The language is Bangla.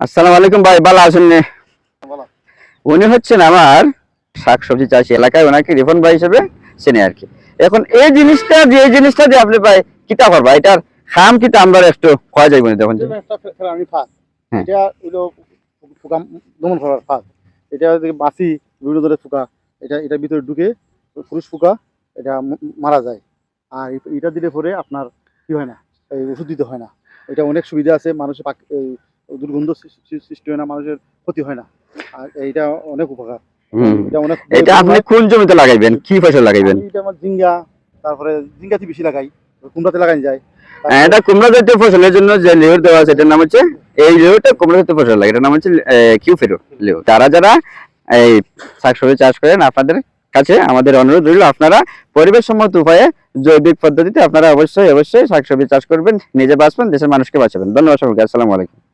আসসালামু আলাইকুম ভাই ভালো আছেন উনি হচ্ছেন আমার শাকসবজি চাষি এলাকায় ওনাকে রিফন ভাই হিসেবে চেনে আর কি। এখন এই জিনিসটা যে এই জিনিসটা যে আপনি ভাই কিতা করবা এটার খাম কিতা আমরা একটু খাওয়া যাইব না দেখুন। এটা হ্যাঁ। এটা হইল ফুকা দমন করার ফাঁদ এটা বাসি বিভিন্ন ধরনের ফুকা। এটা এটার ভিতরে ঢুকে পুরুষ ফুকা এটা মারা যায়। আর এটা দিলে পরে আপনার কি হয় না এই ওষুধ দিতে হয় না। এটা অনেক সুবিধা আছে মানুষের দুর্গন্ধ সৃষ্টি হয় না মানুষের ক্ষতি হয় না। আর এইটা অনেক উপকার। হুম। এটা অনেক এটা আপনি কোন জমিতে লাগাইবেন? কি ফসল লাগাইবেন? এটা আমার জিঙ্গা তারপরে জিঙ্গাতে বেশি লাগাই কুমড়াতে লাগাই যায়। হ্যাঁ, এটা কুমড়া জাতীয় ফসলের জন্য যে দেওয়া আছে এটার নাম হচ্ছে এই কুমড়া জাতীয় ফসল লাগে এটার নাম হচ্ছে কিউ ফেরো যারা যারা এই শাকসবজি চাষ করেন আপনাদের কাছে আমাদের অনুরোধ রইল আপনারা পরিবেশ সম্মত উপায়ে জৈবিক পদ্ধতিতে আপনারা অবশ্যই অবশ্যই শাকসবজি চাষ করবেন, নিজে বাঁচবেন, দেশের মানুষকে বাঁচাবেন। ধন্যবাদ সবাইকে আসসালামু আলাইকুম।